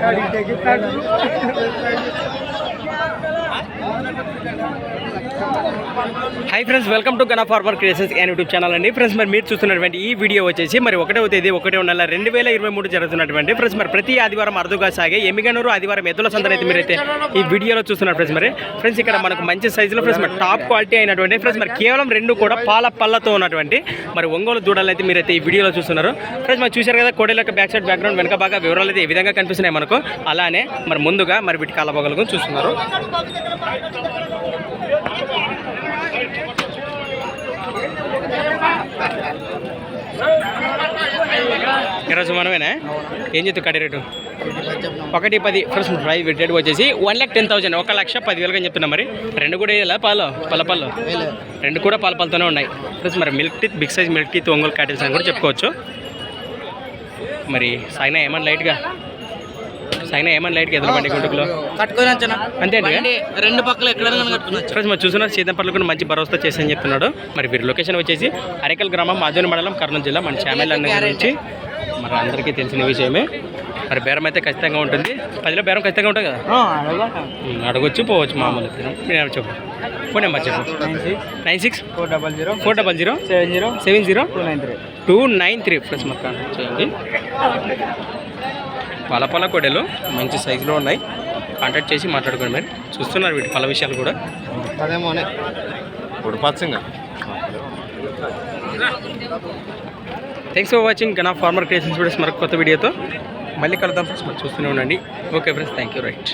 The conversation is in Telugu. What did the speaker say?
गाड़ी देखिए hi friends welcome to Gana Farmer Creations and YouTube channel అండి. ఫ్రెండ్స్ మరి మీరు చూస్తున్నటువంటి ఈ వీడియో వచ్చేసి మరి ఒకటవ తేదీ ఒకటే నెల రెండు వేల ఇరవై మూడు జరుగుతున్నటువంటి ఫ్రెండ్స్ మరి ప్రతి ఆదివారం అరుదుగా సాగే ఎమ్మిగనూరు ఆదివారం ఎద్దుల సందడి అయితే మీరైతే ఈ వీడియోలో చూస్తున్నారు ఫ్రెండ్స్ మరి. ఫ్రెండ్స్ ఇక్కడ మనకు మంచి సైజులో ఫ్రెండ్స్ మరి టాప్ క్వాలిటీ అయినటువంటి ఫ్రెండ్స్ మరి కేవలం రెండు కూడా పాల పళ్ళతో ఉన్నటువంటి మరి ఒంగోలు దూడలు అయితే మీరైతే ఈ వీడియోలో చూస్తున్నారు. ఫ్రెండ్స్ మరి చూశారు కదా కోడెల యొక్క బ్యాక్ సైడ్ బ్యాక్గ్రౌండ్ వెనక బాగా వివరాలు అయితే ఈ విధంగా కనిపిస్తున్నాయి మనకు. అలానే మరి ముందుగా మరి వీటి కాలబోగలకు చూస్తున్నారు. ఈరోజు మనమేనా? ఏం చెప్తావు కడి రేటు? ఒకటి పది. ఫస్ట్ ప్రైస్ రేట్ వచ్చేసి వన్ ల్యాక్ టెన్ థౌసండ్. ఒక లక్ష పదివేలుగా చెప్తున్నా మరి. రెండు కూడా వేయాలా? పాలు? పల్లపల్లు రెండు కూడా పాల ఉన్నాయి. ప్లస్ మరి milk teeth big size milk teeth Ongole cattles అని కూడా చెప్పుకోవచ్చు. మరి సాయినా ఏమన్నా లైట్గా? సాయినా ఏమన్నా లైట్గా ఎదురు బండి గుంటుకులో? అంతే రెండు పక్కల ఫ్రెండ్స్ మరి చూస్తున్నారు సీతంపల్లి కూడా మంచి భరోసా చేసని చెప్తున్నాడు. మరి వీరి లొకేషన్ వచ్చేసి అరేకల్ గ్రామం మాధవని మండలం కర్నూలు జిల్లా మన ఛానల్ అన్న నుంచి. మరి అందరికీ తెలిసిన విషయమే. మరి బేరం అయితే ఖచ్చితంగా ఉంటుంది. పదిలో బేరం ఖచ్చితంగా ఉంటుంది కదా? అడగొచ్చు. పోవచ్చు మామూలు నేను చెప్పు ఫోన్ నెంబర్ చెప్పు. Nine six four double zero four double zero seven zero seven zero two nine three. Two nine three. Plus మాకు కాంటాక్ట్ చేయండి. పల పల కొడెలు మంచి సైజులో ఉన్నాయి. కాంటాక్ట్ చేసి మాట్లాడుకోండి మరి. చూస్తున్నారు వీటి పల విషయాలు కూడా. అదేమోనే. ఇప్పుడు పచ్చంగా. Thanks for watching Gana Farmer Creations videos మరొక కొత్త వీడియోతో మళ్ళీ కలుద్దాం ఫ్రెండ్స్ మరి చూస్తూనే ఉండండి. Okay friends thank you right